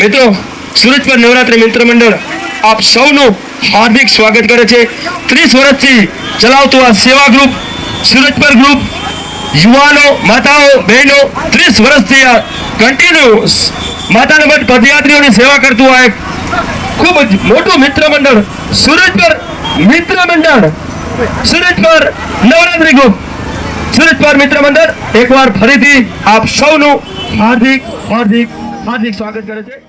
મિત્રો, સુરત પર નવરાત્રિ મિત્ર મંડળ આપ સૌનું હાર્દિક સ્વાગત કરે છે. ત્રીસ વર્ષથી ચલાવતું આ સેવા ગ્રુપ, સુરત પર ગ્રુપ, યુવાનો, માતાઓ, બહેનો ત્રીસ વર્ષથી આ કન્ટિન્યુ માતાના મઠ પદયાત્રીઓની સેવા કરતું આ એક ખૂબ જ મોટું મિત્ર મંડળ સુરત પર મિત્ર મંડળ. સુરત પર નવરાત્રિ ગ્રુપ. સુરત પર મિત્ર મંડળ, એકવાર ફરીથી આપ સૌનું હાર્દિક હાર્દિક હાર્દિક સ્વાગત કરે છે.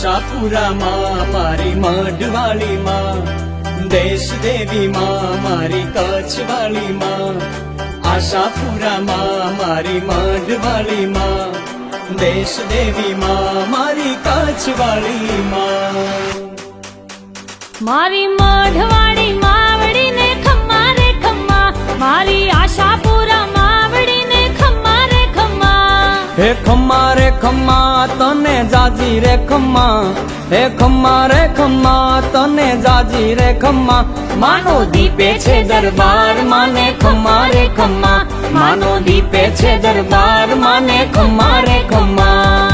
આશાપુરામાં મારી મઢવાળી માં દેશ દેવી માં મારી કચ્છવાળી માં આશાપુરામાં મારી મઢવાળી માં દેશ દેવી માં મારી કચ્છવાળી માં મારી મઢવાડી હે ખમ્મા, રે ખમ્મા, તને જાજી રે ખમ્મા. હે ખમ્મા, રે ખમ્મા, તને જાજી રે ખમ્મા. માનો દીપે છે દરબાર, માને ખમ્મા, રે ખમ્મા. માનો દીપે છે દરબાર, માને ખમ્મા, રે ખમ્મા.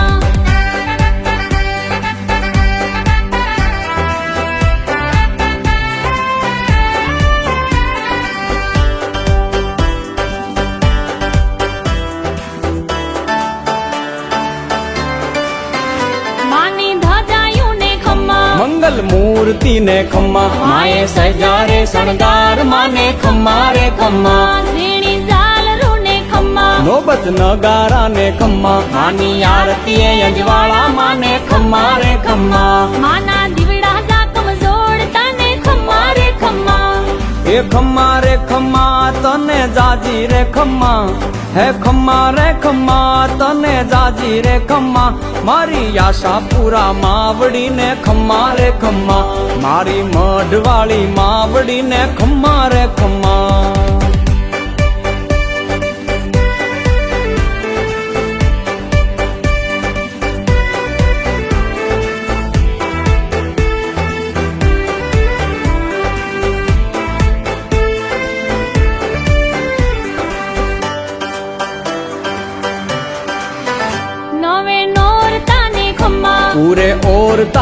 ખમ્મા. માએ સજારે શણગાર માને ખમ્મા રે ખમ્મા. ઝીણી ઝાલરું રૂને ખમ્મા. નોબત નગારા ને ખમ્મા. આની આરતી અજવાળા માને ખમ્મા રે ખમ્મા. માના એ ખમ્મા રે ખમ્મા, તને જાજી રે ખમ્મા. હે ખમ્મા રે ખમ્મા, તને જાજી રે ખમ્મા. મારી આશા પૂરા માવડી ને ખમ્મા રે ખમ્મા. મારી મઢવાળી માવડી ને ખમ્મા રે ખમ્મા.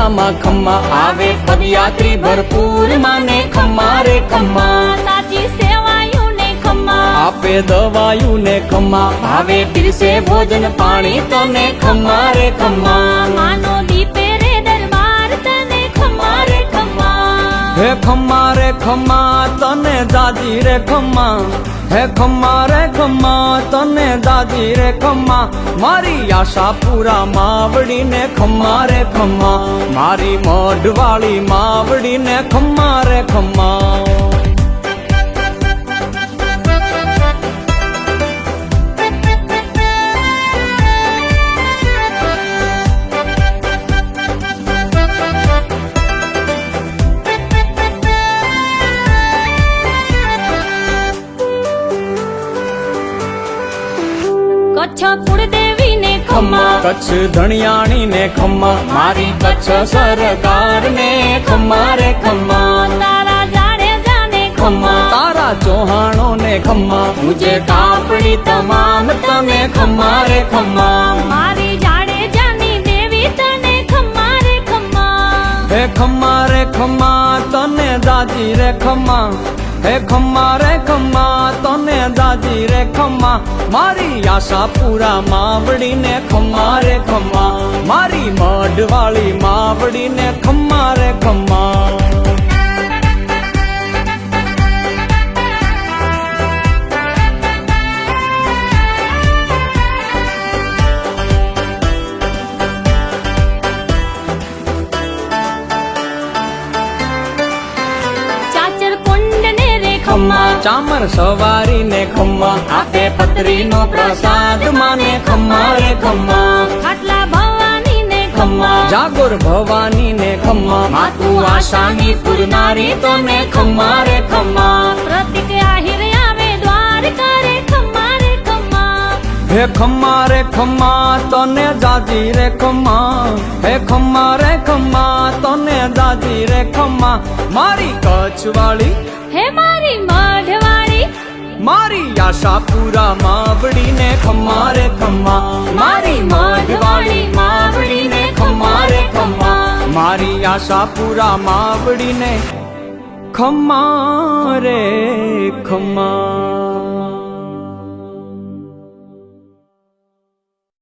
ઓરતામાં ખમ્મા. આવે પદયાત્રી ભરપૂર માને ખમ્મા રે ખમ્મા. સાચી સેવાયું ને ખમ્મા. આપે દવાયું ને ખમ્મા. ભાવે પીરસે ભોજન પાણી તને ખમ્મા રે ખમ્મા. માનો દીપે રે દરબાર તને ખમ્મા રે ખમ્મા. હે ખમ્મા રે ખમ્મા તને દાદી રે ખમ્મા. હે ખમ્મા, રે ખમ્મા, તને દાદી રે ખમ્મા, મારી આશા પૂરા માવડી ને ખમ્મા રે ખમ્મા, મારી મઢવાળી માવડી ને ખમ્મા રે ખમ્મા. કચ્છ કુળદેવી ને ખમ્મા. કચ્છ ધણિયાણી ને ખમ્મા. મારી કચ્છ સરકાર ને ખમ્મા રે ખમ્મા. તારા જાડેજા ને ખમ્મા. તારા ચૌહાણો ને ખમ્મા. મુજે કાપડી તમામ તને ખમ્મા રે ખમ્મા. મારી જાડેજાની દેવી તને ખમ્મા રે ખમ્મા. હે ખમ્મા રે ખમ્મા તને દાદી રે ખમ્મા. હે ખમ્મા, રે ખમ્મા, તને દાદી રે ખમ્મા. મારી આશા પૂરા માવડી ને ખમ્મા, રે ખમ્મા. મારી મઢવાળી માવડી ને ખમ્મા, રે ખમ્મા. ચામર સવારી ને ખમ્મા આપે પતરી નો પ્રસાદ માને ખમ્મા રે ખમ્મા. ખાટલા ભવાની ને ખમ્મા. જાગોર ભવાની ને ખમ્મા માતું આશાની પૂરનારી ને ખમ્મા રે ખમ્મા. પ્રતિક આહિર આવે દ્વાર કરે ખમ્મા રે ખમ્મા. હે ખમ્મા રે ખમ્મા તને દાદી રે ખમ્મા. હે ખમ્મા રે ખમ્મા તને દાદી રે ખમ્મા. મારી કચ્છવાળી હે મારી મઢવાળી મારી આશા પૂરા માવડી ને ખમ્મા મારી માધવાણી માવડી ને ખમ્મા મારી આશા પૂરા માવડી ને ખમ્મા રે ખમ્મા